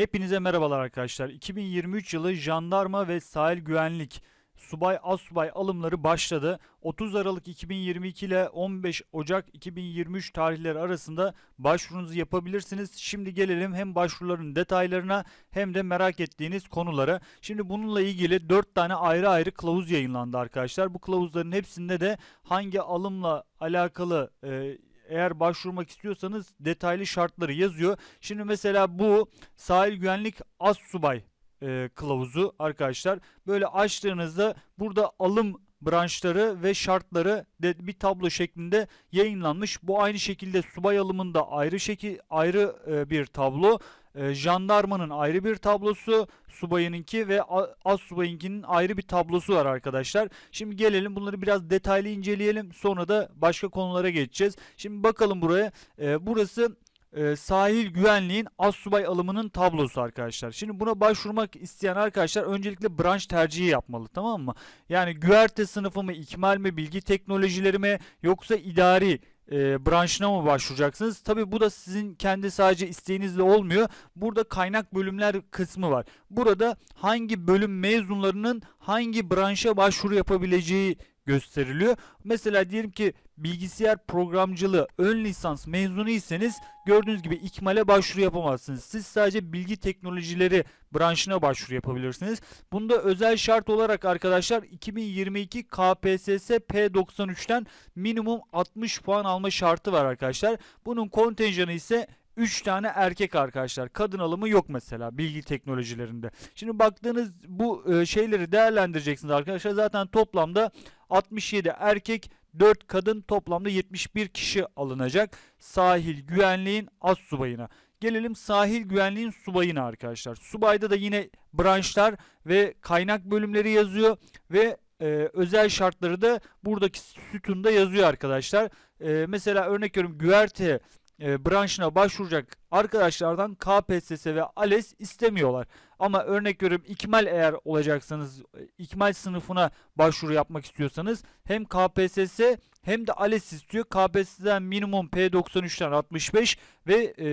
Hepinize merhabalar arkadaşlar. 2023 yılı jandarma ve sahil güvenlik subay asubay alımları başladı. 30 Aralık 2022 ile 15 Ocak 2023 tarihleri arasında başvurunuzu yapabilirsiniz. Şimdi gelelim hem başvuruların detaylarına hem de merak ettiğiniz konulara. Şimdi bununla ilgili 4 tane ayrı ayrı kılavuz yayınlandı arkadaşlar. Bu kılavuzların hepsinde de hangi alımla alakalı e, eğer başvurmak istiyorsanız detaylı şartları yazıyor. Şimdi mesela bu sahil güvenlik az subay e, kılavuzu arkadaşlar. Böyle açtığınızda burada alım branşları ve şartları de bir tablo şeklinde yayınlanmış. Bu aynı şekilde subay alımında ayrı şekil ayrı e, bir tablo. E, jandarmanın ayrı bir tablosu, subayınınki ve az subayınkinin ayrı bir tablosu var arkadaşlar. Şimdi gelelim bunları biraz detaylı inceleyelim. Sonra da başka konulara geçeceğiz. Şimdi bakalım buraya. E, burası e, sahil güvenliğin az subay alımının tablosu arkadaşlar. Şimdi buna başvurmak isteyen arkadaşlar öncelikle branş tercihi yapmalı tamam mı? Yani güverte sınıfı mı, ikmal mi, bilgi teknolojileri mi yoksa idari e, branşına mı başvuracaksınız? Tabi bu da sizin kendi sadece isteğinizle olmuyor. Burada kaynak bölümler kısmı var. Burada hangi bölüm mezunlarının hangi branşa başvuru yapabileceği gösteriliyor. Mesela diyelim ki bilgisayar programcılığı ön lisans mezunuysanız gördüğünüz gibi ikmale başvuru yapamazsınız. Siz sadece bilgi teknolojileri branşına başvuru yapabilirsiniz. Bunda özel şart olarak arkadaşlar 2022 KPSS P93'ten minimum 60 puan alma şartı var arkadaşlar. Bunun kontenjanı ise 3 tane erkek arkadaşlar. Kadın alımı yok mesela bilgi teknolojilerinde. Şimdi baktığınız bu e, şeyleri değerlendireceksiniz arkadaşlar. Zaten toplamda 67 erkek 4 kadın toplamda 71 kişi alınacak. Sahil güvenliğin az subayına. Gelelim sahil güvenliğin subayına arkadaşlar. Subayda da yine branşlar ve kaynak bölümleri yazıyor ve e, özel şartları da buradaki sütunda yazıyor arkadaşlar. E, mesela örnek veriyorum güverte e, branşına başvuracak arkadaşlardan KPSS ve ALES istemiyorlar. Ama örnek veriyorum ikmal eğer olacaksanız e, ikmal sınıfına başvuru yapmak istiyorsanız hem KPSS hem de ALES istiyor. KPSS'den minimum P93'ten 65 ve e,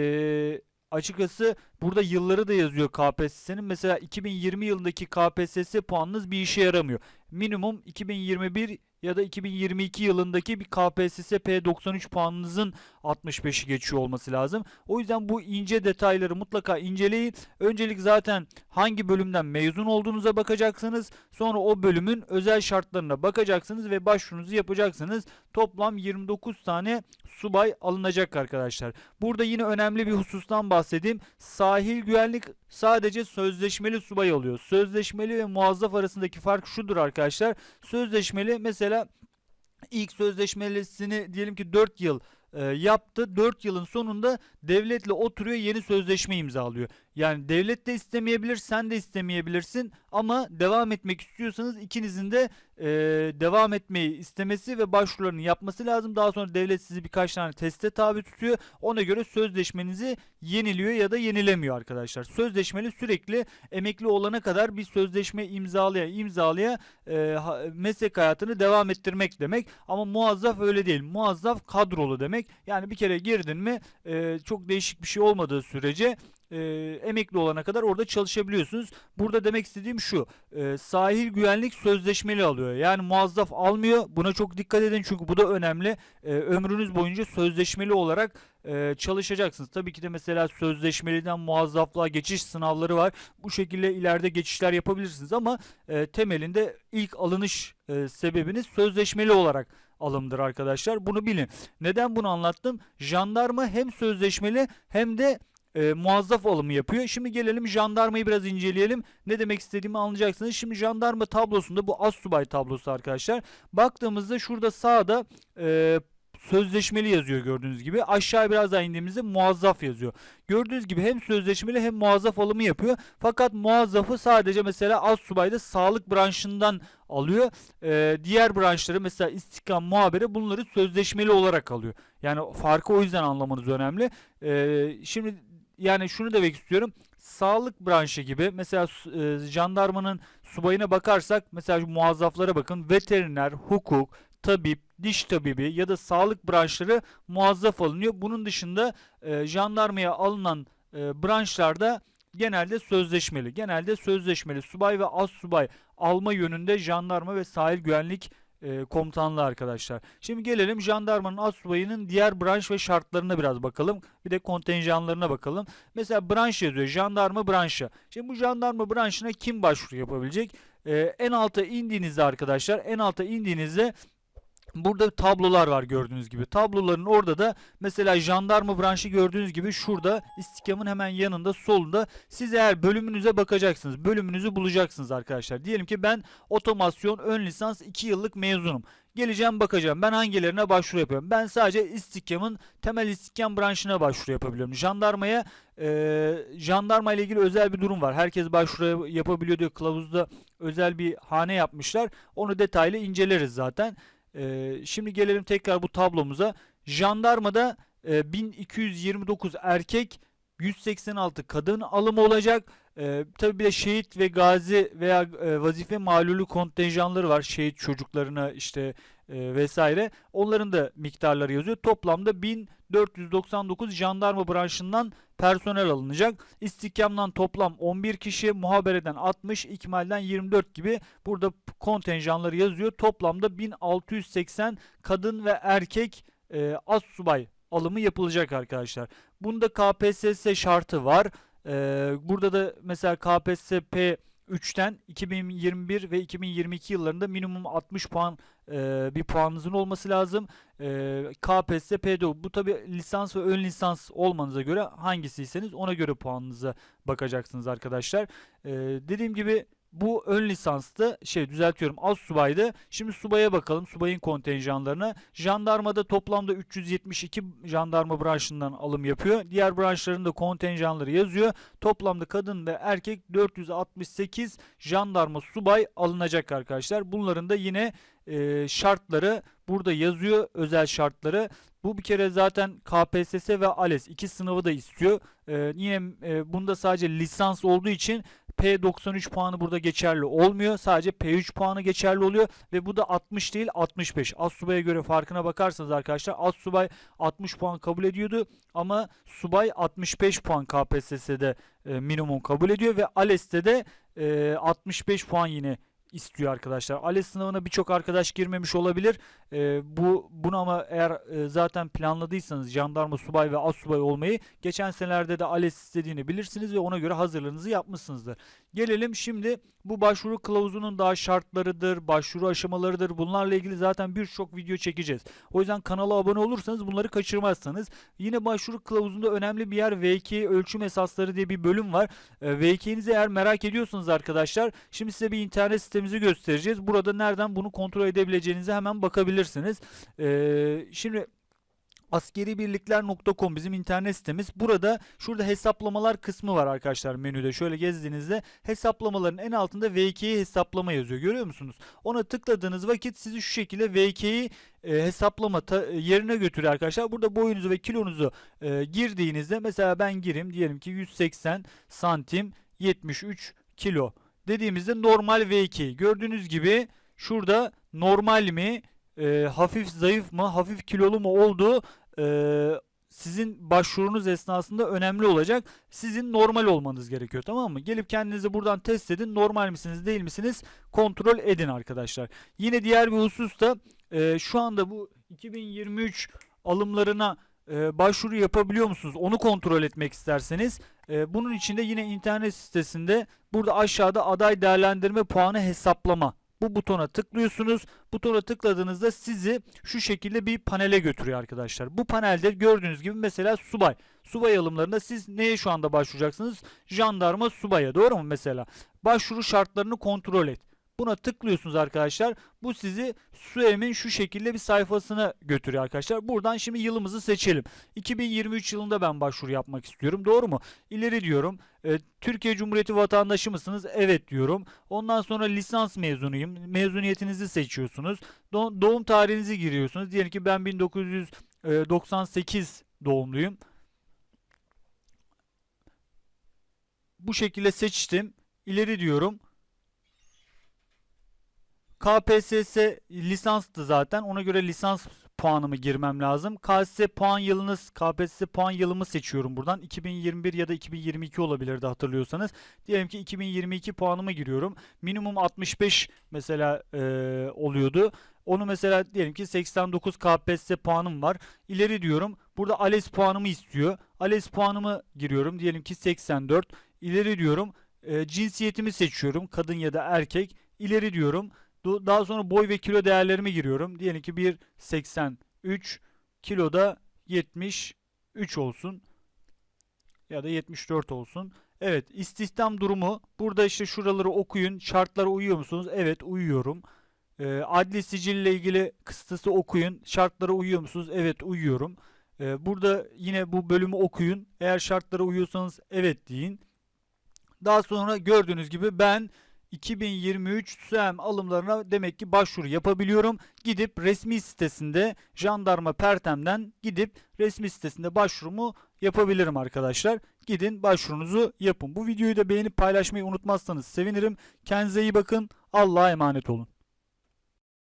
açıkçası burada yılları da yazıyor KPSS'nin. Mesela 2020 yılındaki KPSS puanınız bir işe yaramıyor. Minimum 2021 ya da 2022 yılındaki bir KPSS P93 puanınızın 65'i geçiyor olması lazım. O yüzden bu ince detayları mutlaka inceleyin. Öncelik zaten hangi bölümden mezun olduğunuza bakacaksınız. Sonra o bölümün özel şartlarına bakacaksınız ve başvurunuzu yapacaksınız. Toplam 29 tane subay alınacak arkadaşlar. Burada yine önemli bir husustan bahsedeyim. Sahil güvenlik sadece sözleşmeli subay oluyor. Sözleşmeli ve muazzaf arasındaki fark şudur arkadaşlar. Sözleşmeli mesela ilk sözleşmelisini diyelim ki 4 yıl e, yaptı. 4 yılın sonunda devletle oturuyor yeni sözleşme imzalıyor. Yani devlet de istemeyebilir, sen de istemeyebilirsin ama devam etmek istiyorsanız ikinizin de e, devam etmeyi istemesi ve başvurularını yapması lazım. Daha sonra devlet sizi birkaç tane teste tabi tutuyor. Ona göre sözleşmenizi yeniliyor ya da yenilemiyor arkadaşlar. Sözleşmeli sürekli emekli olana kadar bir sözleşme imzalaya imzalaya e, meslek hayatını devam ettirmek demek. Ama muazzaf öyle değil. Muazzaf kadrolu demek. Yani bir kere girdin mi e, çok değişik bir şey olmadığı sürece e, emekli olana kadar orada çalışabiliyorsunuz. Burada demek istediğim şu. e, sahil güvenlik sözleşmeli alıyor. Yani muazzaf almıyor. Buna çok dikkat edin çünkü bu da önemli. E, ömrünüz boyunca sözleşmeli olarak e, çalışacaksınız. Tabii ki de mesela sözleşmeliden muazzaflığa geçiş sınavları var. Bu şekilde ileride geçişler yapabilirsiniz ama e, temelinde ilk alınış e, sebebiniz sözleşmeli olarak alımdır arkadaşlar. Bunu bilin. Neden bunu anlattım? Jandarma hem sözleşmeli hem de e, muazzaf alımı yapıyor. Şimdi gelelim jandarmayı biraz inceleyelim. Ne demek istediğimi anlayacaksınız. Şimdi jandarma tablosunda bu assubay tablosu arkadaşlar. Baktığımızda şurada sağda e, sözleşmeli yazıyor gördüğünüz gibi. Aşağı biraz daha indiğimizde muazzaf yazıyor. Gördüğünüz gibi hem sözleşmeli hem muazzaf alımı yapıyor. Fakat muazzafı sadece mesela az subayda sağlık branşından alıyor. Ee, diğer branşları mesela istikam muhabere bunları sözleşmeli olarak alıyor. Yani farkı o yüzden anlamanız önemli. Ee, şimdi yani şunu demek istiyorum. Sağlık branşı gibi mesela e, jandarmanın subayına bakarsak mesela muazzaflara bakın. Veteriner, hukuk, tabip, diş tabibi ya da sağlık branşları muazzaf alınıyor. Bunun dışında e, jandarmaya alınan e, branşlarda genelde sözleşmeli. Genelde sözleşmeli. Subay ve az subay alma yönünde jandarma ve sahil güvenlik e, komutanlığı arkadaşlar. Şimdi gelelim jandarmanın az subayının diğer branş ve şartlarına biraz bakalım. Bir de kontenjanlarına bakalım. Mesela branş yazıyor. Jandarma branşı. Şimdi bu jandarma branşına kim başvuru yapabilecek? E, en alta indiğinizde arkadaşlar en alta indiğinizde Burada tablolar var gördüğünüz gibi. Tabloların orada da mesela jandarma branşı gördüğünüz gibi şurada istikamın hemen yanında solunda siz eğer bölümünüze bakacaksınız. Bölümünüzü bulacaksınız arkadaşlar. Diyelim ki ben otomasyon ön lisans 2 yıllık mezunum. Geleceğim bakacağım ben hangilerine başvuru yapıyorum. Ben sadece istikamın temel istikam branşına başvuru yapabiliyorum. Jandarmaya e, jandarma ile ilgili özel bir durum var. Herkes başvuru yapabiliyor diyor. Kılavuzda özel bir hane yapmışlar. Onu detaylı inceleriz zaten. Ee, şimdi gelelim tekrar bu tablomuza. Jandarmada e, 1229 erkek, 186 kadın alımı olacak. Ee, tabii bir de şehit ve gazi veya e, vazife malulü kontenjanları var. Şehit çocuklarına işte e, vesaire. Onların da miktarları yazıyor. Toplamda 1499 jandarma branşından personel alınacak. İstikamdan toplam 11 kişi, muhabereden 60, ikmalden 24 gibi burada kontenjanları yazıyor. Toplamda 1680 kadın ve erkek e, az subay alımı yapılacak arkadaşlar. Bunda KPSS şartı var. E, burada da mesela KPSS 3'ten 2021 ve 2022 yıllarında minimum 60 puan e, bir puanınızın olması lazım. E, KPSS PDO bu tabi lisans ve ön lisans olmanıza göre hangisiyseniz ona göre puanınıza bakacaksınız arkadaşlar. E, dediğim gibi bu ön lisansta şey düzeltiyorum az subaydı. Şimdi subaya bakalım subayın kontenjanlarına. Jandarmada toplamda 372 jandarma branşından alım yapıyor. Diğer branşların da kontenjanları yazıyor. Toplamda kadın ve erkek 468 jandarma subay alınacak arkadaşlar. Bunların da yine e, şartları burada yazıyor özel şartları. Bu bir kere zaten KPSS ve ALES iki sınavı da istiyor. E, yine e, bunda sadece lisans olduğu için P93 puanı burada geçerli olmuyor. Sadece P3 puanı geçerli oluyor ve bu da 60 değil 65. Az subaya göre farkına bakarsanız arkadaşlar az subay 60 puan kabul ediyordu ama subay 65 puan KPSS'de e, minimum kabul ediyor ve ALES'te de e, 65 puan yine istiyor arkadaşlar. ALES sınavına birçok arkadaş girmemiş olabilir. E, bu bunu ama eğer e, zaten planladıysanız jandarma subay ve az subay olmayı geçen senelerde de ALES istediğini bilirsiniz ve ona göre hazırlığınızı yapmışsınızdır. Gelelim şimdi bu başvuru kılavuzunun daha şartlarıdır, başvuru aşamalarıdır. Bunlarla ilgili zaten birçok video çekeceğiz. O yüzden kanala abone olursanız bunları kaçırmazsanız. Yine başvuru kılavuzunda önemli bir yer VK ölçüm esasları diye bir bölüm var. E, VK'nizi eğer merak ediyorsanız arkadaşlar şimdi size bir internet sitemizi göstereceğiz. Burada nereden bunu kontrol edebileceğinize hemen bakabilirsiniz. E, şimdi askeribirlikler.com bizim internet sitemiz. Burada şurada hesaplamalar kısmı var arkadaşlar menüde. Şöyle gezdiğinizde hesaplamaların en altında VK'yi hesaplama yazıyor. Görüyor musunuz? Ona tıkladığınız vakit sizi şu şekilde VK'yi e, hesaplama ta, yerine götürüyor arkadaşlar. Burada boyunuzu ve kilonuzu e, girdiğinizde mesela ben gireyim diyelim ki 180 santim 73 kilo dediğimizde normal V2 gördüğünüz gibi şurada normal mi e, hafif zayıf mı hafif kilolu mu olduğu e, sizin başvurunuz esnasında önemli olacak. Sizin normal olmanız gerekiyor tamam mı? Gelip kendinizi buradan test edin. Normal misiniz değil misiniz? Kontrol edin arkadaşlar. Yine diğer bir husus da e, şu anda bu 2023 alımlarına e, başvuru yapabiliyor musunuz? Onu kontrol etmek isterseniz e, bunun için de yine internet sitesinde burada aşağıda aday değerlendirme puanı hesaplama bu butona tıklıyorsunuz. Butona tıkladığınızda sizi şu şekilde bir panele götürüyor arkadaşlar. Bu panelde gördüğünüz gibi mesela subay. Subay alımlarında siz neye şu anda başvuracaksınız? Jandarma subaya doğru mu mesela? Başvuru şartlarını kontrol et. Buna tıklıyorsunuz arkadaşlar. Bu sizi SUEM'in şu şekilde bir sayfasına götürüyor arkadaşlar. Buradan şimdi yılımızı seçelim. 2023 yılında ben başvuru yapmak istiyorum. Doğru mu? İleri diyorum. E, Türkiye Cumhuriyeti vatandaşı mısınız? Evet diyorum. Ondan sonra lisans mezunuyum. Mezuniyetinizi seçiyorsunuz. Do- doğum tarihinizi giriyorsunuz. Diyelim ki ben 1998 doğumluyum. Bu şekilde seçtim. İleri diyorum. KPSS lisanstı zaten. Ona göre lisans puanımı girmem lazım. KSS puan yılınız, KPSS puan yılımı seçiyorum buradan. 2021 ya da 2022 olabilirdi hatırlıyorsanız. Diyelim ki 2022 puanımı giriyorum. Minimum 65 mesela e, oluyordu. Onu mesela diyelim ki 89 KPSS puanım var. İleri diyorum. Burada ALES puanımı istiyor. ALES puanımı giriyorum. Diyelim ki 84. İleri diyorum. E, cinsiyetimi seçiyorum. Kadın ya da erkek. İleri diyorum. Daha sonra boy ve kilo değerlerimi giriyorum. Diyelim ki 1.83 kiloda 73 olsun ya da 74 olsun. Evet istihdam durumu burada işte şuraları okuyun. Şartlara uyuyor musunuz? Evet uyuyorum. Ee, adli sicille ilgili kıstası okuyun. Şartlara uyuyor musunuz? Evet uyuyorum. Ee, burada yine bu bölümü okuyun. Eğer şartlara uyuyorsanız evet deyin. Daha sonra gördüğünüz gibi ben 2023 SÜEM alımlarına demek ki başvuru yapabiliyorum. Gidip resmi sitesinde jandarma Pertem'den gidip resmi sitesinde başvurumu yapabilirim arkadaşlar. Gidin başvurunuzu yapın. Bu videoyu da beğenip paylaşmayı unutmazsanız sevinirim. Kendinize iyi bakın. Allah'a emanet olun.